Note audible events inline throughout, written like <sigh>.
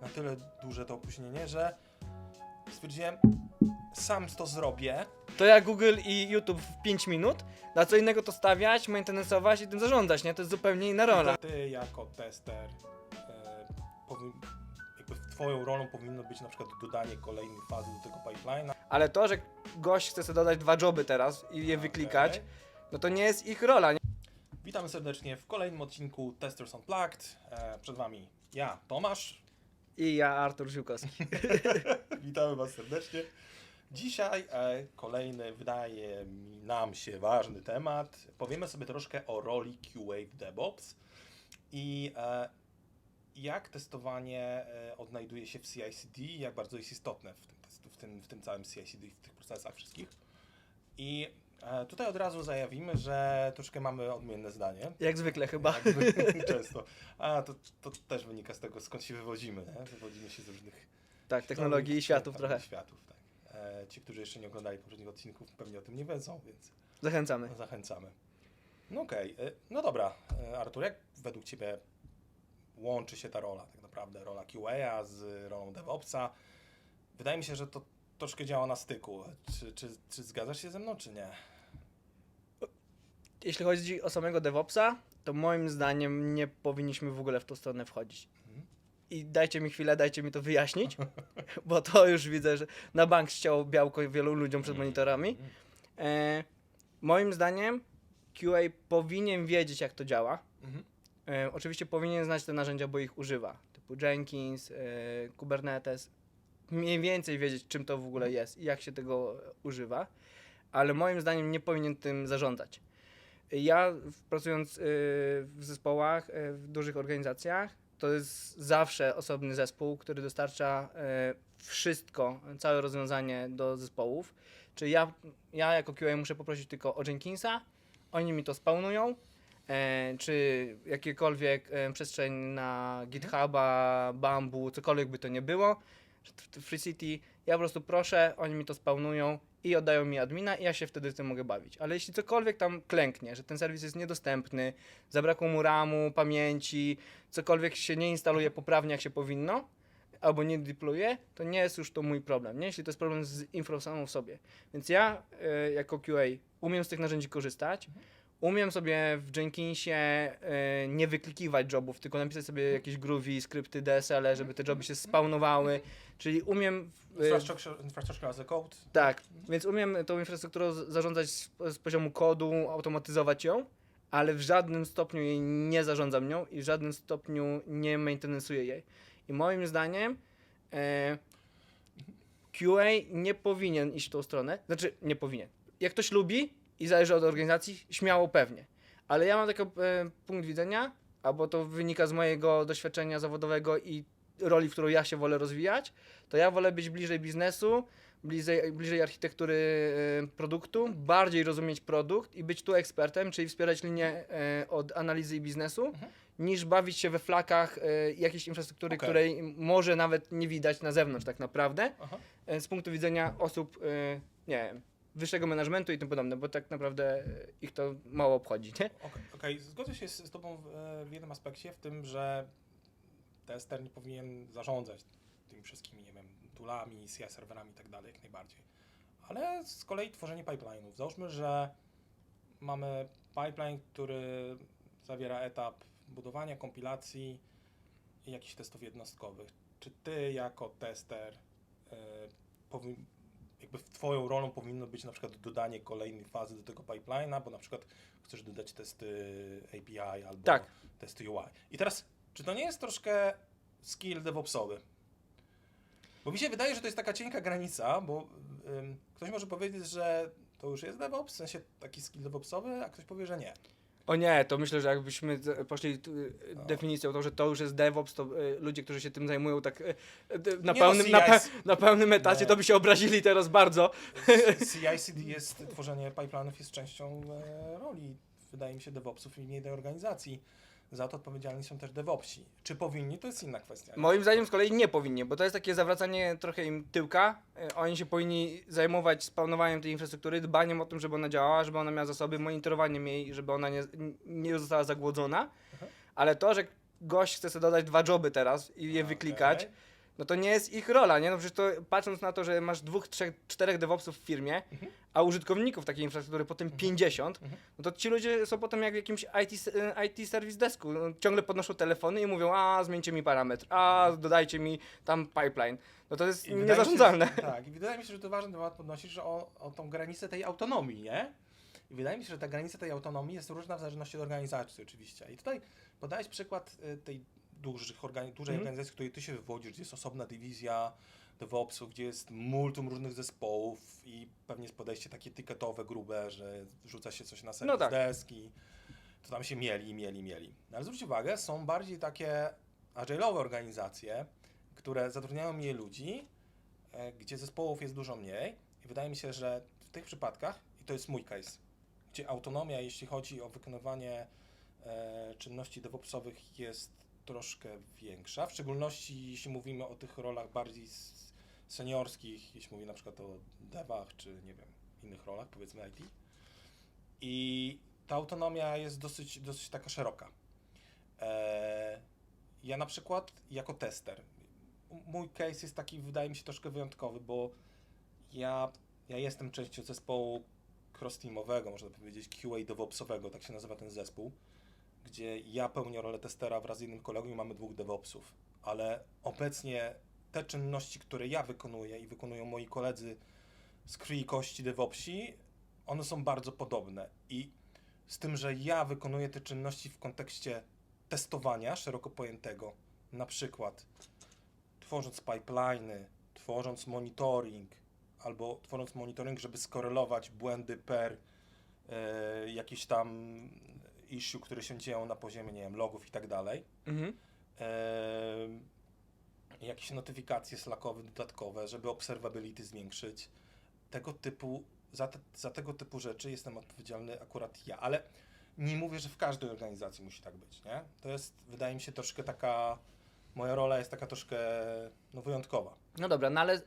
na tyle duże to opóźnienie, że stwierdziłem, sam to zrobię. To jak Google i YouTube w 5 minut, na co innego to stawiać, maintenanceować i tym zarządzać, nie? To jest zupełnie inna rola. Ty jako tester, e, powi- jakby twoją rolą powinno być na przykład dodanie kolejnej fazy do tego pipeline'a. Ale to, że gość chce sobie dodać dwa joby teraz i je wyklikać, Okej. no to nie jest ich rola, nie? Witamy serdecznie w kolejnym odcinku Testers Unplugged. E, przed wami ja, Tomasz. I ja, Artur Ziłkowski. <laughs> Witamy was serdecznie. Dzisiaj e, kolejny, wydaje mi nam się, ważny temat. Powiemy sobie troszkę o roli QA w DevOps i e, jak testowanie e, odnajduje się w CI/CD, jak bardzo jest istotne w tym, w tym, w tym całym CI/CD, w tych procesach wszystkich. I tutaj od razu zajawimy, że troszkę mamy odmienne zdanie. Jak zwykle chyba. Jak zwykle, <laughs> często. A to, to też wynika z tego, skąd się wywodzimy. Nie? Wywodzimy się z różnych Tak, technologii i światów tak, trochę. Światów, tak. E, ci, którzy jeszcze nie oglądali poprzednich odcinków, pewnie o tym nie wiedzą, więc Zachęcamy. zachęcamy. No okej, e, no dobra, e, Artur, jak według Ciebie łączy się ta rola, tak naprawdę, rola QA z rolą DevOpsa? Wydaje mi się, że to troszkę działa na styku. Czy, czy, czy zgadzasz się ze mną, czy nie? Jeśli chodzi o samego DevOpsa, to moim zdaniem nie powinniśmy w ogóle w tą stronę wchodzić. Mhm. I dajcie mi chwilę, dajcie mi to wyjaśnić, <laughs> bo to już widzę, że na bank ścięło białko wielu ludziom przed monitorami. E, moim zdaniem QA powinien wiedzieć, jak to działa. Mhm. E, oczywiście powinien znać te narzędzia, bo ich używa, typu Jenkins, e, Kubernetes. Mniej więcej wiedzieć, czym to w ogóle jest i jak się tego używa, ale moim zdaniem nie powinien tym zarządzać. Ja pracując e, w zespołach, e, w dużych organizacjach, to jest zawsze osobny zespół, który dostarcza e, wszystko, całe rozwiązanie do zespołów. Czyli ja, ja jako QA muszę poprosić tylko o Jenkinsa, oni mi to spawnują, e, czy jakiekolwiek e, przestrzeń na GitHuba, Bamboo, cokolwiek by to nie było, Free City, ja po prostu proszę, oni mi to spawnują i oddają mi admina i ja się wtedy tym mogę bawić. Ale jeśli cokolwiek tam klęknie, że ten serwis jest niedostępny, zabrakło mu ramu, pamięci, cokolwiek się nie instaluje poprawnie jak się powinno, albo nie deployuje, to nie jest już to mój problem, nie? Jeśli to jest problem z infra samą w sobie. Więc ja e, jako QA umiem z tych narzędzi korzystać, umiem sobie w Jenkinsie e, nie wyklikiwać jobów, tylko napisać sobie jakieś groovy, skrypty DSL, żeby te joby się spawnowały, czyli umiem... w- Infrastructure, infrastructure as a code. tak, więc umiem tą infrastrukturą zarządzać z, z poziomu kodu, automatyzować ją, ale w żadnym stopniu jej nie zarządzam nią i w żadnym stopniu nie maintenance'uję jej. I moim zdaniem e, QA nie powinien iść w tą stronę, znaczy nie powinien. Jak ktoś lubi i zależy od organizacji, śmiało pewnie. Ale ja mam taki e, punkt widzenia, albo to wynika z mojego doświadczenia zawodowego i roli, w którą ja się wolę rozwijać, to ja wolę być bliżej biznesu, bliżej, bliżej architektury e, produktu, bardziej rozumieć produkt i być tu ekspertem, czyli wspierać linię e, od analizy i biznesu, Mhm. niż bawić się we flakach jakiejś infrastruktury, Okej. której może nawet nie widać na zewnątrz tak naprawdę, Aha. z punktu widzenia osób, nie wiem, wyższego managementu i tym podobne, bo tak naprawdę e, ich to mało obchodzi? Okej, okej, zgodzę się z, Tobą w, e, w jednym aspekcie, w tym, że tester nie powinien zarządzać tymi wszystkimi, nie wiem, toolami, CI serwerami i tak dalej, jak najbardziej. Ale z kolei tworzenie pipeline'ów. Załóżmy, że mamy pipeline, który zawiera etap budowania, kompilacji i jakichś testów jednostkowych. Czy Ty jako tester powi- jakby Twoją rolą powinno być na przykład dodanie kolejnej fazy do tego pipeline'a, bo na przykład chcesz dodać testy API albo Tak. testy UI. I teraz, czy to nie jest troszkę skill DevOpsowy? Bo mi się wydaje, że to jest taka cienka granica, bo ym, ktoś może powiedzieć, że to już jest DevOps, w sensie taki skill DevOpsowy, a ktoś powie, że nie. O nie, to myślę, że jakbyśmy poszli No. definicją to, że to już jest DevOps, to y, ludzie, którzy się tym zajmują tak y, na, Nie pełnym, no, na, pe, na pełnym etacie, to by się obrazili teraz bardzo. CI/CD jest, tworzenie pipeline'ów jest częścią e, roli, wydaje mi się, DevOpsów i innej organizacji. Za to odpowiedzialni są też DevOpsi. Czy powinni, to jest inna kwestia. Moim zdaniem z kolei nie powinni, bo to jest takie zawracanie trochę im tyłka. Y, Oni się powinni zajmować spawnowaniem tej infrastruktury, dbaniem o tym, żeby ona działała, żeby ona miała zasoby, monitorowaniem jej, żeby ona nie, nie została zagłodzona. Aha. Ale to, że gość chce sobie dodać dwa joby teraz i je A, wyklikać, no to nie jest ich rola, nie? No przecież to patrząc na to, że masz dwóch, trzech, czterech DevOpsów w firmie, Mhm. A użytkowników takiej infrastruktury potem 50, Mhm. no to ci ludzie są potem jak w jakimś IT, e, IT service desku. No, ciągle podnoszą telefony i mówią, a zmieńcie mi parametr, a dodajcie mi tam pipeline. No to jest I się, niezarządzalne. że- <laughs> Tak, i wydaje mi się, że to ważny temat podnosisz że o, o tą granicę tej autonomii, nie? I wydaje mi się, że ta granica tej autonomii jest różna w zależności od organizacji oczywiście. I tutaj podałeś przykład y, tej dużych organi- dużej Mhm. organizacji, w której ty się wywodzisz, gdzie jest osobna dywizja DevOpsów, gdzie jest multum różnych zespołów i pewnie jest podejście takie tiketowe, grube, że wrzuca się coś na serwis No tak. deski, to tam się mieli, mieli, mieli. No Ale zwróć uwagę, są bardziej takie agile'owe organizacje, które zatrudniają mniej ludzi, e, gdzie zespołów jest dużo mniej i wydaje mi się, że w tych przypadkach, i to jest mój case, gdzie autonomia, jeśli chodzi o wykonywanie e, czynności DevOpsowych jest troszkę większa, w szczególności jeśli mówimy o tych rolach bardziej seniorskich, jeśli mówię na przykład o devach, czy nie wiem, innych rolach, powiedzmy IT. I ta autonomia jest dosyć, dosyć taka szeroka. E, ja na przykład jako tester, mój case jest taki, wydaje mi się, troszkę wyjątkowy, bo ja, ja jestem częścią zespołu cross-teamowego, można powiedzieć QA DevOpsowego, tak się nazywa ten zespół, gdzie ja pełnię rolę testera wraz z innym kolegą i mamy dwóch DevOpsów, ale obecnie te czynności, które ja wykonuję i wykonują moi koledzy z krwi i kości DevOpsi, one są bardzo podobne i z tym, że ja wykonuję te czynności w kontekście testowania szeroko pojętego, na przykład tworząc pipeliny, tworząc monitoring, albo tworząc monitoring, żeby skorelować błędy per e, jakieś tam issue, które się dzieją na poziomie, nie wiem, logów i tak dalej. Mhm. E, jakieś notyfikacje slackowe dodatkowe, żeby observability zwiększyć. Tego typu, za, te, za tego typu rzeczy jestem odpowiedzialny akurat ja, ale nie mówię, że w każdej organizacji musi tak być, nie? To jest, wydaje mi się, troszkę taka, moja rola jest taka troszkę no, wyjątkowa. No dobra, no ale e,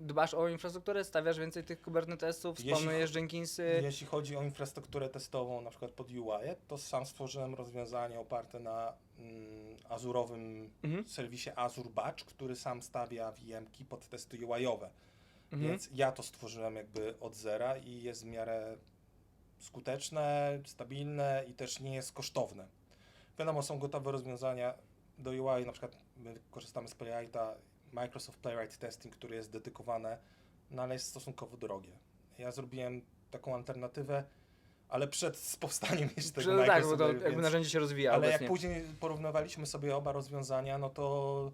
dbasz o infrastrukturę, stawiasz więcej tych Kubernetesów, Jeśli Jenkinsy. Jeśli chodzi o infrastrukturę testową, na przykład pod UI, to sam stworzyłem rozwiązanie oparte na mm, azurowym Mhm. serwisie Azure Batch, który sam stawia VM-ki pod testy UI-owe. Mhm. Więc ja to stworzyłem jakby od zera i jest w miarę skuteczne, stabilne i też nie jest kosztowne. Wiadomo, są gotowe rozwiązania do UI, na przykład my korzystamy z Playwrighta, Microsoft Playwright Testing, który jest dedykowane, no ale jest stosunkowo drogie. Ja zrobiłem taką alternatywę, ale przed <laughs> powstaniem jeszcze tego Że, tak, bo to jakby więc- narzędzie się rozwija ale obecnie. jak później porównywaliśmy sobie oba rozwiązania, no to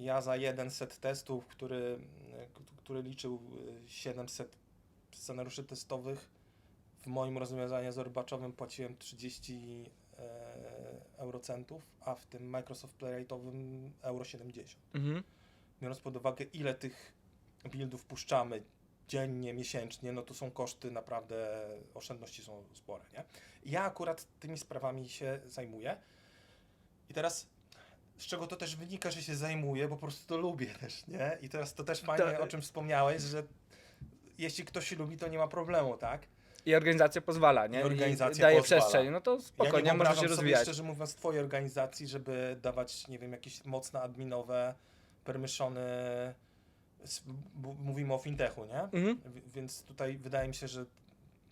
ja za jeden set testów, który, który liczył y, 700 scenariuszy testowych, w moim rozwiązaniu zorbaczowym płaciłem 30 e, eurocentów, a w tym Microsoft Playwrightowym euro 70. Mhm. Biorąc pod uwagę, ile tych buildów puszczamy dziennie, miesięcznie, no to są koszty naprawdę, oszczędności są spore, nie? Ja akurat tymi sprawami się zajmuję i teraz z czego to też wynika, że się zajmuję, bo po prostu to lubię też, nie? I teraz to też fajnie, To- o czym wspomniałeś, że jeśli ktoś lubi, to nie ma problemu, tak? I organizacja pozwala, nie? I organizacja daje pozwala. przestrzeń. No to ja spokojnie, nie może się wyobrażam sobie, rozwijać. szczerze mówiąc, twojej organizacji, żeby dawać, nie wiem, jakieś mocne adminowe permissiony, mówimy o fintechu, nie? Mhm. Więc tutaj wydaje mi się, że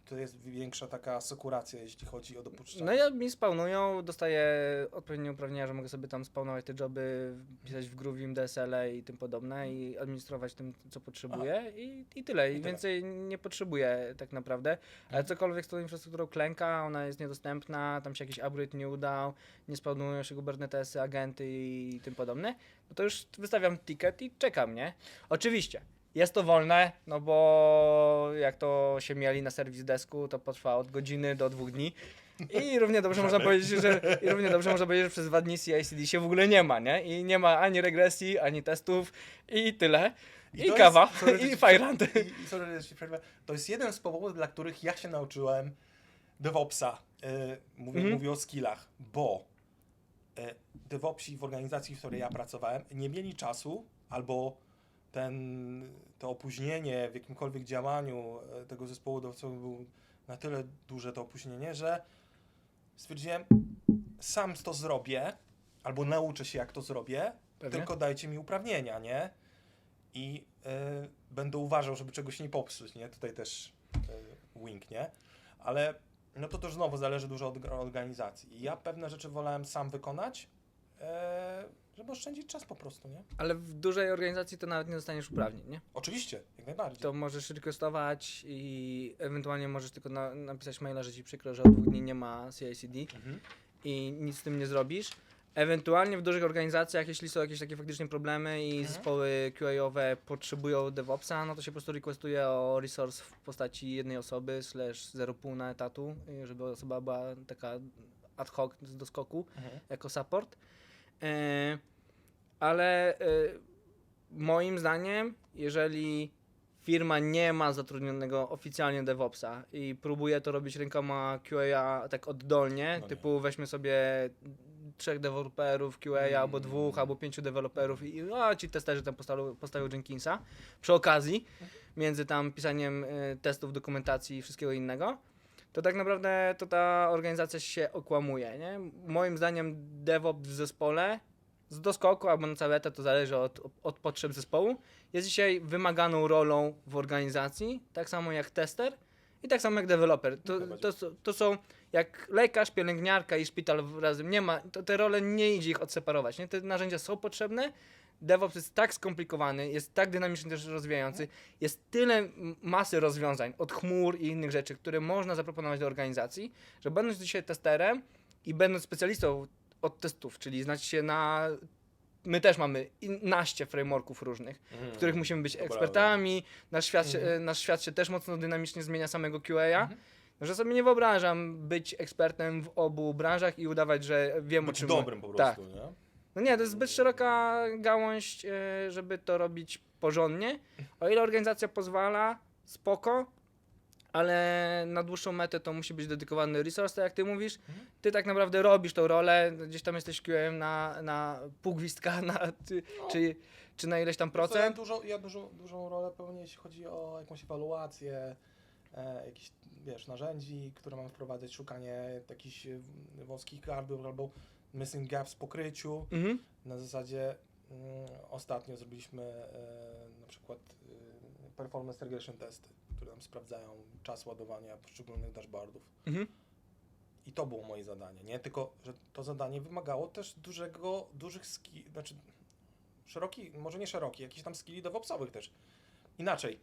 to jest większa taka asekuracja, jeśli chodzi o dopuszczenie. No ja mi spawnują, dostaję odpowiednie uprawnienia, że mogę sobie tam spawnować te joby, pisać w Groovim, DSL i tym podobne i administrować tym, co potrzebuję i, i tyle. I, I tyle. więcej nie potrzebuję tak naprawdę. Ale Mhm. cokolwiek z tą infrastrukturą klęka, ona jest niedostępna, tam się jakiś upgrade nie udał, nie spawnują się Kubernetesy, agenty i tym podobne, no to już wystawiam ticket i czekam, nie? Oczywiście. Jest to wolne, no bo jak to się mieli na serwis desku, to potrwa od godziny do dwóch dni. I równie dobrze można powiedzieć, że i równie dobrze można powiedzieć, że przez dwa dni CI/CD się w ogóle nie ma, nie? I nie ma ani regresji, ani testów i tyle. I, to kawa, jest- sorry, <laughs> i. I, i przerwę. To jest jeden z powodów, dla których ja się nauczyłem DevOpsa. Yy, mówię, Mhm. mówię o skillach, bo yy, DevOpsi w organizacji, w której ja pracowałem, nie mieli czasu albo ten, to opóźnienie w jakimkolwiek działaniu e, tego zespołu DevOpsowego był na tyle duże to opóźnienie, że stwierdziłem, sam to zrobię, albo nauczę się jak to zrobię, Pewnie. tylko dajcie mi uprawnienia, nie? I e, będę uważał, żeby czegoś nie popsuć, nie? Tutaj też e, wink, nie? Ale no to też znowu zależy dużo od organizacji. I ja pewne rzeczy wolałem sam wykonać, e, żeby oszczędzić czas po prostu, nie? Ale w dużej organizacji to nawet nie dostaniesz uprawnień, nie? Oczywiście, jak najbardziej. To możesz requestować i ewentualnie możesz tylko na, napisać maila, że ci przykro, że od dwóch dni nie ma CICD Mhm. i nic z tym nie zrobisz. Ewentualnie w dużych organizacjach, jeśli są jakieś takie faktycznie problemy i Mhm. zespoły QA-owe potrzebują DevOpsa, no to się po prostu requestuje o resource w postaci jednej osoby, slash 0,5 na etatu, y, żeby osoba była taka ad hoc z doskoku Mhm. jako support. E, ale e, moim zdaniem, jeżeli firma nie ma zatrudnionego oficjalnie DevOpsa i próbuje to robić rękoma QA tak oddolnie, No typu weźmy sobie trzech deweloperów QA, Mm. albo dwóch, albo pięciu deweloperów i a, ci testerzy tam postawią, postawią Jenkinsa przy okazji, między tam pisaniem y, testów, dokumentacji i wszystkiego innego, to tak naprawdę to ta organizacja się okłamuje, nie? Moim zdaniem DevOps w zespole z doskoku albo na całe to zależy od, od potrzeb zespołu, jest dzisiaj wymaganą rolą w organizacji, tak samo jak tester i tak samo jak deweloper. To, to, są- to są jak lekarz, pielęgniarka i szpital razem. Nie ma, to te role nie idzie ich odseparować. Nie? Te narzędzia są potrzebne. DevOps jest tak skomplikowany, jest tak dynamicznie też rozwijający, jest tyle masy rozwiązań od chmur i innych rzeczy, które można zaproponować do organizacji, że będąc dzisiaj testerem i będąc specjalistą od testów, czyli znać się na. My też mamy naście frameworków różnych, w których musimy być ekspertami. Nasz świat, się, Mhm. e, nasz świat się też mocno dynamicznie zmienia samego QA. Mhm. No, że sobie nie wyobrażam być ekspertem w obu branżach i udawać, że wiem o Być czym. dobrym po Tak. prostu, nie? No nie, to jest zbyt szeroka gałąź, e, żeby to robić porządnie. O ile organizacja pozwala, spoko, ale na dłuższą metę to musi być dedykowany resource, tak jak ty mówisz. Mhm. Ty tak naprawdę robisz tą rolę, gdzieś tam jesteś QM na, na pół gwizdka, <laughs> na, czy, No. czy, czy na ileś tam Co Ja, procent. dużo, ja dużą, dużą rolę pełnię, jeśli chodzi o jakąś ewaluację, e, wiesz, narzędzi, które mam wprowadzać, szukanie jakichś wąskich gardł albo missing gaps w pokryciu. Mhm. Na zasadzie mm, ostatnio zrobiliśmy e, na przykład e, performance regression testy, które nam sprawdzają czas ładowania poszczególnych dashboardów. Mhm. I to było moje zadanie, nie? Tylko, że to zadanie wymagało też dużego, dużych ski, znaczy szeroki, może nie szeroki, jakichś tam skilli DevOpsowych też. Inaczej.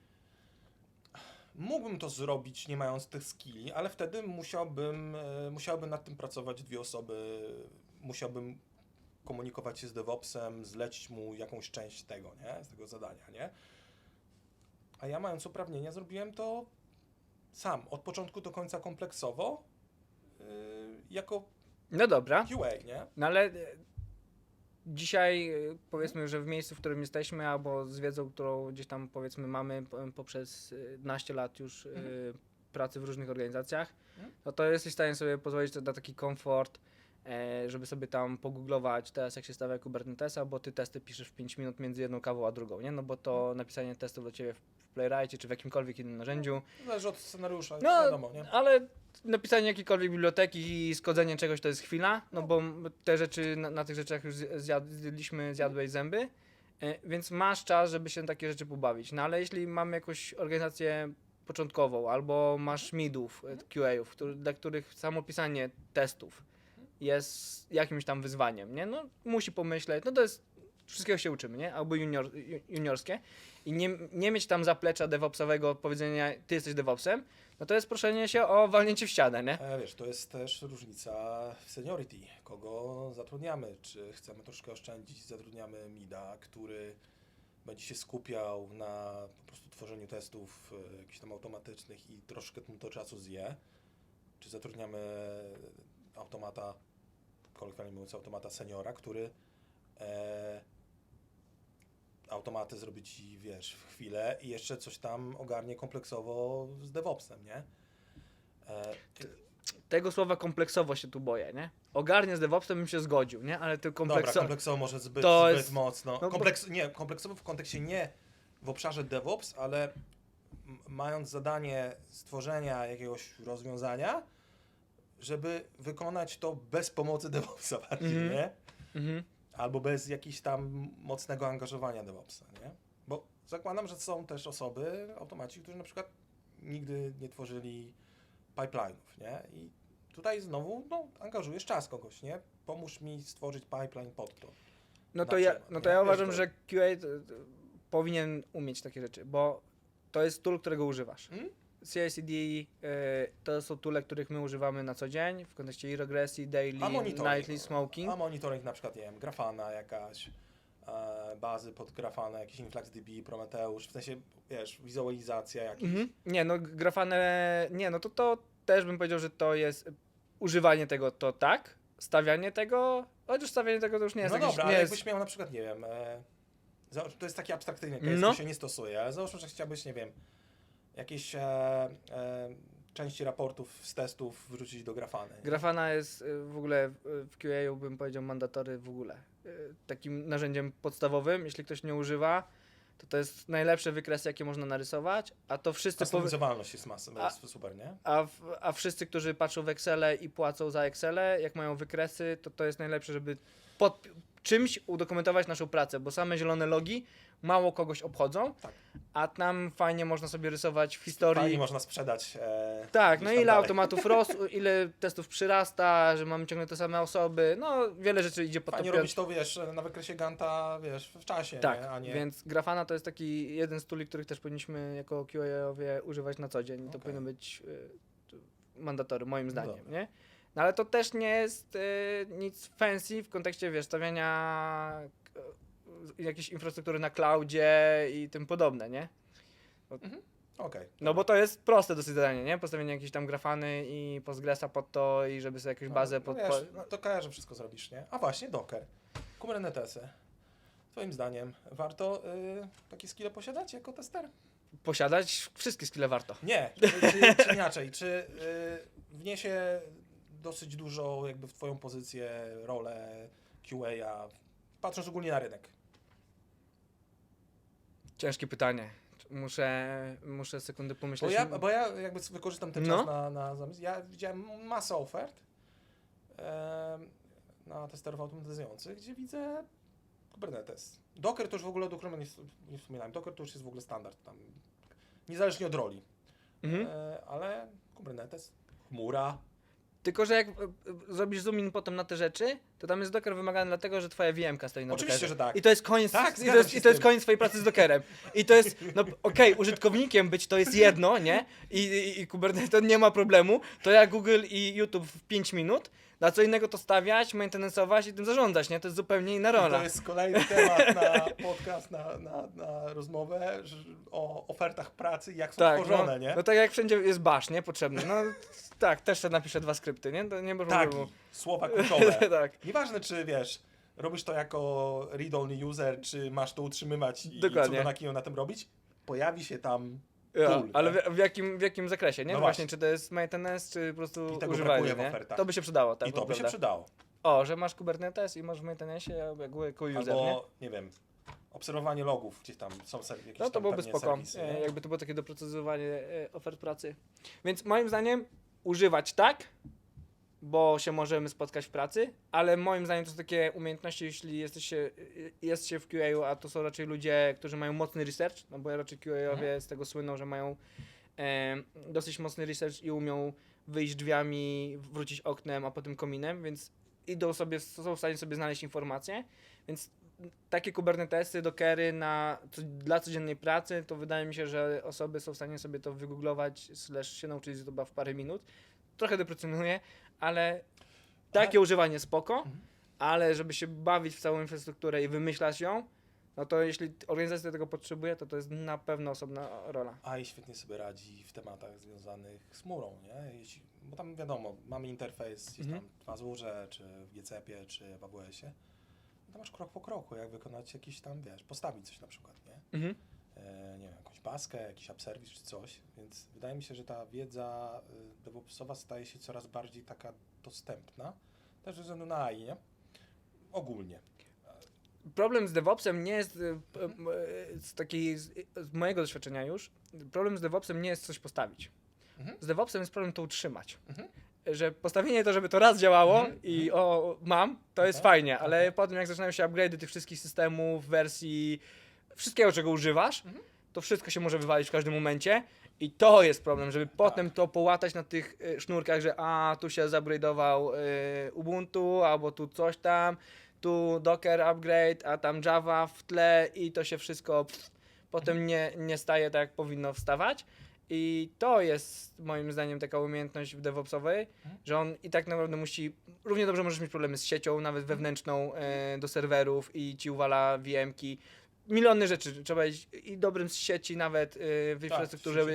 Mógłbym to zrobić nie mając tych skilli, ale wtedy musiałbym, e, musiałbym nad tym pracować dwie osoby, musiałbym komunikować się z DevOpsem, zlecić mu jakąś część tego, nie? Z tego zadania, nie? A ja mając uprawnienia zrobiłem to sam, od początku do końca kompleksowo, yy, jako No dobra. QA, nie? No ale e, dzisiaj e, powiedzmy, że w miejscu, w którym jesteśmy, albo z wiedzą, którą gdzieś tam powiedzmy mamy po- poprzez e, 12 lat już e, Mhm. pracy w różnych organizacjach, Mhm. no to jesteś w stanie sobie pozwolić na taki komfort, e, żeby sobie tam pogooglować teraz jak się stawia Kubernetesa, bo ty testy piszesz w 5 minut między jedną kawą a drugą, nie? No bo to Mhm. napisanie testów do ciebie w Playwrightie czy w jakimkolwiek innym narzędziu, Zależy od scenariusza, No, wiadomo, nie? ale napisanie jakiejkolwiek biblioteki i skodzenie czegoś to jest chwila, no bo te rzeczy, na, na tych rzeczach już zjad, zjedliśmy, zjadłeś zęby, e, więc masz czas, żeby się takie rzeczy pobawić. No ale jeśli mamy jakąś organizację początkową, albo masz midów, e, QA-ów, który, dla których samo pisanie testów jest jakimś tam wyzwaniem, nie? No musi pomyśleć, no to jest, wszystkiego się uczymy, nie? Albo junior, ju- juniorskie. I nie, nie mieć tam zaplecza DevOpsowego powiedzenia, ty jesteś DevOpsem, no to jest proszenie się o walnięcie w ścianę, nie? E, wiesz, to jest też różnica w seniority, kogo zatrudniamy, czy chcemy troszkę oszczędzić, zatrudniamy mida, który będzie się skupiał na po prostu tworzeniu testów e, jakichś tam automatycznych i troszkę mu to czasu zje, czy zatrudniamy automata, kolokwialnie mówiąc automata seniora, który e, automaty zrobi ci, wiesz, w chwilę i jeszcze coś tam ogarnie kompleksowo z DevOpsem, nie? E, Tego słowa kompleksowo się tu boję, nie? Ogarnie z DevOpsem bym się zgodził, nie? Ale to Dobra, kompleksowo... kompleksowo może zbyt, To zbyt jest- mocno. no Kompleks, nie, kompleksowo w kontekście nie w obszarze DevOps, ale mając zadanie stworzenia jakiegoś rozwiązania, żeby wykonać to bez pomocy <laughs> DevOpsa bardziej, Mhm. nie? Mhm. Albo bez jakiegoś tam mocnego angażowania DevOpsa, nie? Bo zakładam, że są też osoby, automaci, którzy na przykład nigdy nie tworzyli pipeline'ów, nie? I tutaj znowu, no, angażujesz czas kogoś, nie? Pomóż mi stworzyć pipeline pod to. No to ja, przykład, no to nie? ja uważam, to- że QA to, to powinien umieć takie rzeczy, bo to jest tool, którego używasz. Mm? CI/CD y, to są toole, których my używamy na co dzień w kontekście i regresji, daily, A monitoring? nightly smoking. A monitoring na przykład, nie wiem, Grafana jakaś, e, bazy pod Grafana, jakiś InfluxDB, Prometeusz, w sensie, wiesz, wizualizacja jakaś. Mhm. Nie, no grafane, nie, no to to też bym powiedział, że to jest używanie tego, to tak, stawianie tego, chociaż stawianie tego to już nie jest no jakieś, dobra, nie ale jest, jakbyś miał na przykład, nie wiem, e, załóż- to jest takie abstrakcyjne No. no. się nie stosuje, ale załóżmy, że chciałbyś, nie wiem, jakieś e, e, części raportów z testów wrzucić do Grafany. nie? Grafana jest y, w ogóle w QA bym powiedział mandatory w ogóle. Y, Takim narzędziem podstawowym, jeśli ktoś nie używa, to to jest najlepsze wykresy, jakie można narysować, a to wszyscy Customizowalność jest masy, A- jest super, nie? a, w, a wszyscy, którzy patrzą w Excele i płacą za Excele, jak mają wykresy, to to jest najlepsze, żeby pod czymś udokumentować naszą pracę, bo same zielone logi mało kogoś obchodzą, Tak. a tam fajnie można sobie rysować w historii. Fajnie można sprzedać. E, Tak, no ile dalej. automatów <laughs> rosło, ile testów przyrasta, że mamy ciągle te same osoby, no wiele rzeczy idzie pod Fajnie to robić to, wiesz, na wykresie Ganta, wiesz, w czasie, Tak, nie? a nie... więc Grafana to jest taki jeden z tuli, których też powinniśmy jako QA-owie używać na co dzień. To Okej. powinno być y, mandatory, moim zdaniem, dobra. nie? No ale to też nie jest y, nic fancy w kontekście, wiesz, stawiania y, jakiejś infrastruktury na cloudzie i tym podobne, nie? Okej. No bo to jest proste dosyć zadanie, nie? Postawienie jakiejś tam grafany i Postgresa pod to i żeby sobie jakąś bazę no, pod... wiesz, no, to kojarzę, wszystko zrobisz, nie? A właśnie, Docker. Kubernetesy. Twoim zdaniem warto y, takie skille posiadać jako tester? posiadać. Wszystkie skille warto. Nie, czy, czy, czy inaczej, czy y, wniesie dosyć dużo jakby w twoją pozycję, rolę QA, patrząc ogólnie na rynek? Ciężkie pytanie. Muszę, muszę sekundę Bo pomyśleć. ja, bo ja jakby wykorzystam ten No. czas na, na zamysł. Ja widziałem masę ofert na testerów automatyzujących, gdzie widzę Kubernetes. Docker to już w ogóle o Dockerze nie, nie wspominałem. Docker to już jest w ogóle standard tam. Niezależnie od roli. Mhm. E, ale Kubernetes, chmura. Tylko, że jak e, e, zrobisz zoom in potem na te rzeczy, to tam jest Docker wymagany dlatego, że twoja VM-ka stoi na Oczywiście, Dockerze. że tak. I to jest koniec, Tak, i to zgadzam jest, się i z to jest tym. koniec twojej pracy z Dockerem. I to jest, no okej, użytkownikiem być to jest jedno, nie? I, i, i Kubernetes to nie ma problemu. To jak Google i YouTube w 5 minut, na co innego to stawiać, maintenance'ować i tym zarządzać, nie? To jest zupełnie inna I rola. To jest kolejny temat na <laughs> podcast, na, na, na rozmowę o ofertach pracy, jak są Tak, tworzone, no, nie? no tak jak wszędzie jest bash, nie? Potrzebny. No <laughs> tak, też sobie napiszę dwa skrypty, nie? To nie może Taki, problemu. słowa kluczowe. <laughs> tak. Nieważne, czy wiesz, robisz to jako read-only user, czy masz to utrzymywać i Dokładnie. co na kiju na tym robić, pojawi się tam Ja, ale tak? w, w, jakim, w jakim zakresie, nie? No właśnie. właśnie. czy to jest maintenance, czy po prostu I tego używanie, brakuje w nie? ofertach. To by się przydało, tak i to by się prawda. przydało. O, że masz Kubernetes i masz w maintenance albo jako, jako user, nie? Albo, nie? wiem, obserwowanie logów, gdzieś tam są ser- jakieś No to tam byłoby pewnie spoko, serwisy, e, jakby to było takie doprecyzowanie e, ofert pracy. Więc moim zdaniem używać tak, bo się możemy spotkać w pracy, ale moim zdaniem to są takie umiejętności, jeśli jesteście, jest się w QA, a to są raczej ludzie, którzy mają mocny research, no bo raczej QA-owie Mhm. z tego słyną, że mają e, dosyć mocny research i umią wyjść drzwiami, wrócić oknem, a potem kominem, więc idą sobie, są w stanie sobie znaleźć informacje, więc takie Kubernetesy, Dockery na, co, dla codziennej pracy, to wydaje mi się, że osoby są w stanie sobie to wygooglować, slash się nauczyć z YouTube'a w parę minut. Trochę deprecjonuję, ale takie używanie spoko, Mhm. ale żeby się bawić w całą infrastrukturę i wymyślać ją, no to jeśli organizacja tego potrzebuje, to to jest na pewno osobna rola. AI świetnie sobie radzi w tematach związanych z chmurą, nie? Jeśli, bo tam wiadomo, mamy interfejs gdzieś Mhm. tam w Azure, czy w GCP, czy w AWS-ie. No to masz krok po kroku, jak wykonać jakiś tam, wiesz, postawić coś na przykład, nie? Mhm. E, nie wiem, jakąś paskę, jakiś upservice czy coś, więc wydaje mi się, że ta wiedza y, DevOpsowa staje się coraz bardziej taka dostępna, też ze względu na AI, nie? Ogólnie. Problem z DevOpsem nie jest, y, z takiej, z, mojego doświadczenia już, problem z DevOpsem nie jest coś postawić. Mhm. Z DevOpsem jest problem to utrzymać. Mhm. że postawienie to, żeby to raz działało Mhm, i o, mam, to jest Okej, fajnie, ale okej. potem jak zaczynają się upgrade'y tych wszystkich systemów, wersji, wszystkiego czego używasz, Mhm. to wszystko się może wywalić w każdym momencie i to jest problem, żeby Tak. potem to połatać na tych y, sznurkach, że a, tu się zupgrade'ował y, Ubuntu, albo tu coś tam, tu Docker upgrade, a tam Java w tle i to się wszystko pff, potem nie, nie staje tak jak powinno wstawać. I to jest moim zdaniem taka umiejętność w DevOpsowej, Mhm. że on i tak naprawdę musi, równie dobrze możesz mieć problemy z siecią, nawet wewnętrzną e, do serwerów i ci uwala VM-ki. Miliony rzeczy, trzeba być i dobrym z sieci nawet e, w Tak, infrastrukturze,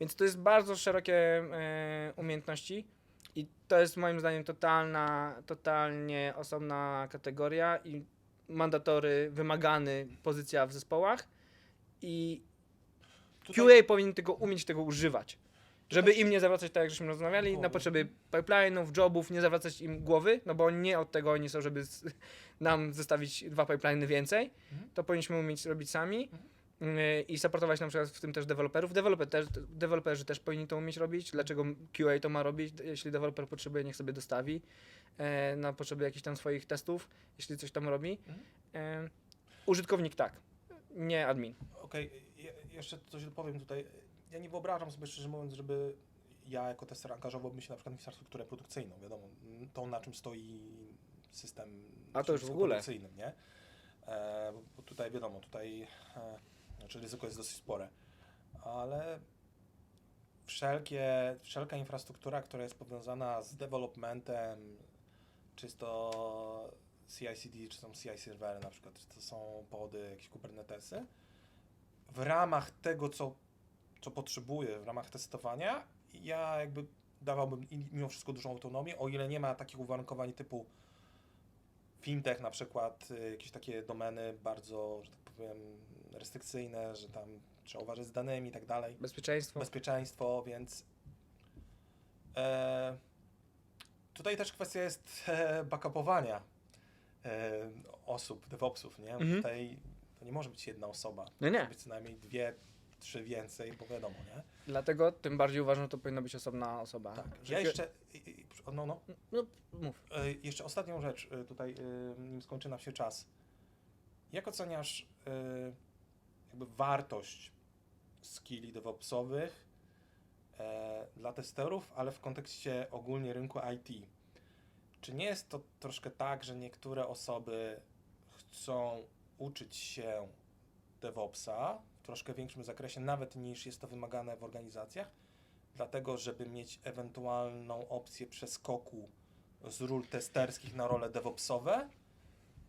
więc to jest bardzo szerokie e, umiejętności i to jest moim zdaniem totalna, totalnie osobna kategoria i mandatory, wymagany pozycja w zespołach i Tutaj- QA powinien tego umieć tego używać. Żeby im nie zawracać, tak jak żeśmy rozmawiali, na potrzeby pipeline'ów, jobów, nie zawracać im głowy, no bo nie od tego oni są, żeby z, nam zostawić dwa pipeliny więcej. Mhm. To powinniśmy umieć robić sami Mhm. yy, i supportować na przykład w tym też deweloperów. Deweloper też, deweloperzy też powinni to umieć robić. Dlaczego QA to ma robić? Jeśli deweloper potrzebuje, niech sobie dostawi e, na potrzeby jakichś tam swoich testów, jeśli coś tam robi. Mhm. E, użytkownik tak, nie admin. Okej, je- jeszcze coś dopowiem tutaj. Ja nie wyobrażam sobie, szczerze mówiąc, żeby ja jako tester angażowałbym się na przykład w infrastrukturę produkcyjną, wiadomo, tą na czym stoi system A to już w ogóle. produkcyjnym, nie? E, bo- tutaj wiadomo, tutaj e, znaczy ryzyko jest dosyć spore, ale wszelkie, wszelka infrastruktura, która jest powiązana z developmentem, czy to CI/CD, czy są CI serwery na przykład, czy to są pody, jakieś Kubernetesy, w ramach tego, co, co potrzebuję, w ramach testowania, ja jakby dawałbym mimo wszystko dużą autonomię, o ile nie ma takich uwarunkowań typu fintech na przykład, y, jakieś takie domeny bardzo, że tak powiem, restrykcyjne, że tam trzeba uważać z danymi i tak dalej Bezpieczeństwo. bezpieczeństwo, więc e, tutaj też kwestia jest e, backupowania e, osób, DevOpsów, nie? Mhm. Tutaj to nie może być jedna osoba, No nie. może być co najmniej dwie, trzy więcej, bo wiadomo, nie? Dlatego tym bardziej uważam, że to powinna być osobna osoba. Tak. Że Ja jeszcze, i- i- no, no, No, mów. e, jeszcze ostatnią rzecz, e, tutaj, e, nim skończy nam się czas. Jak oceniasz e, jakby wartość skilli DevOpsowych e, dla testerów, ale w kontekście ogólnie rynku IT? Czy nie jest to troszkę tak, że niektóre osoby chcą uczyć się DevOpsa troszkę większym zakresie, nawet niż jest to wymagane w organizacjach, dlatego żeby mieć ewentualną opcję przeskoku z ról testerskich na role DevOpsowe?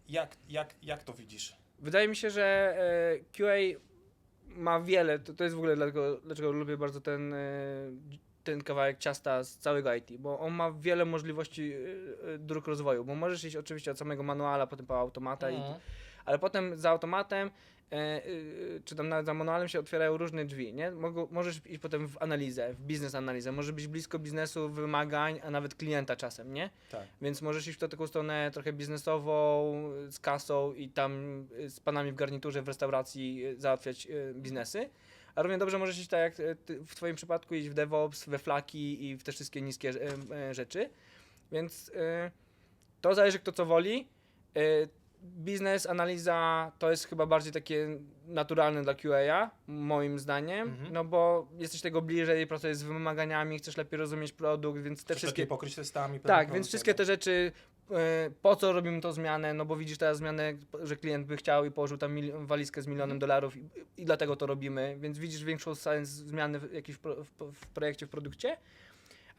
Jak, jak, jak to widzisz? Wydaje mi się, że e, QA ma wiele, to, to jest w ogóle dlatego, dlaczego lubię bardzo ten, e, ten kawałek ciasta z całego IT, bo on ma wiele możliwości e, dróg rozwoju, bo możesz iść oczywiście od samego manuala, potem po automata, i, ale potem za automatem e, e, czy tam nawet za manualem się otwierają różne drzwi, nie? Mogą, możesz iść potem w analizę, w biznes analizę, może być blisko biznesu, wymagań, a nawet klienta czasem, nie? Tak. Więc możesz iść w taką stronę trochę biznesową, z kasą i tam y, z panami w garniturze w restauracji y, załatwiać y, biznesy. A równie dobrze możesz iść tak jak ty, w Twoim przypadku iść w DevOps, we flaki i w te wszystkie niskie y, rzeczy. Więc to zależy kto co woli. Biznes, analiza to jest chyba bardziej takie naturalne dla QA, moim zdaniem, Mhm. no bo jesteś tego bliżej, pracujesz z wymaganiami, chcesz lepiej rozumieć produkt, więc te Chcesz wszystkie pokryć testami. tak, więc wszystkie te rzeczy, e, po co robimy tą zmianę, no bo widzisz teraz zmianę, że klient by chciał i położył tam walizkę z milionem dolarów i, i dlatego to robimy, więc widzisz większą sens zmiany w, jakiejś pro, w, w projekcie, w produkcie.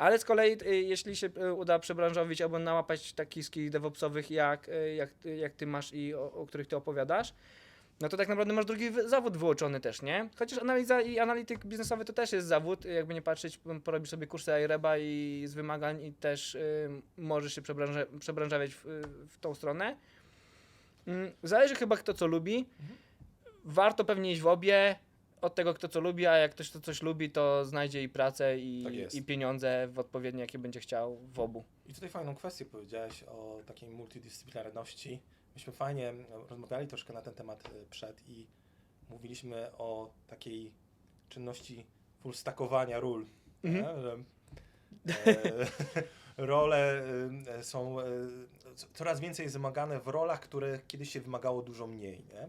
Ale z kolei, e, jeśli się e, uda przebranżowić albo nałapać takich skill DevOpsowych, jak, e, jak, ty- jak ty masz i o, o których ty opowiadasz, no to tak naprawdę masz drugi zawód wyłączony też, nie? Chociaż analiza i analityk biznesowy to też jest zawód, jakby nie patrzeć, porobisz sobie kursy iReba i z wymagań i też y, możesz się przebranża przebranżawiać w, w tą stronę. Mm, Zależy chyba kto co lubi. Mhm. Warto pewnie iść w obie, od tego kto co lubi, a jak ktoś to coś lubi, to znajdzie i pracę Tak i, jest. i pieniądze w odpowiednie, jakie będzie chciał w obu. I tutaj fajną kwestię powiedziałeś o takiej multidyscyplinarności. Myśmy fajnie rozmawiali troszkę na ten temat e, przed i mówiliśmy o takiej czynności full stackowania ról. Mhm. E, <laughs> role e, są e, coraz więcej wymagane w rolach, które kiedyś się wymagało dużo mniej. Nie?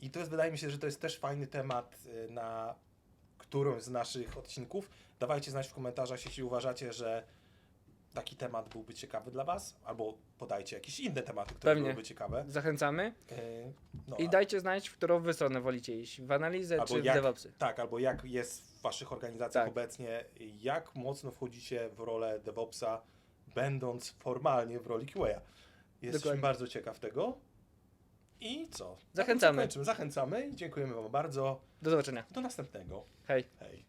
I to jest, wydaje mi się, że to jest też fajny temat e, na którąś z naszych odcinków. Dawajcie znać w komentarzach, jeśli uważacie, że taki temat byłby ciekawy dla Was, albo podajcie jakieś inne tematy, które Pewnie. byłyby ciekawe. Zachęcamy E, no, i dajcie znać, w którą wy stronę wolicie iść, w analizę Albo czy w jak- DevOpsy. Tak, albo jak jest w Waszych organizacjach Tak. obecnie, jak mocno wchodzicie w rolę DevOpsa, będąc formalnie w roli QA. Jestem bardzo ciekaw tego. I co? Zachęcamy. Zachęcamy i dziękujemy Wam bardzo. Do zobaczenia. Do następnego. Hej. Hej.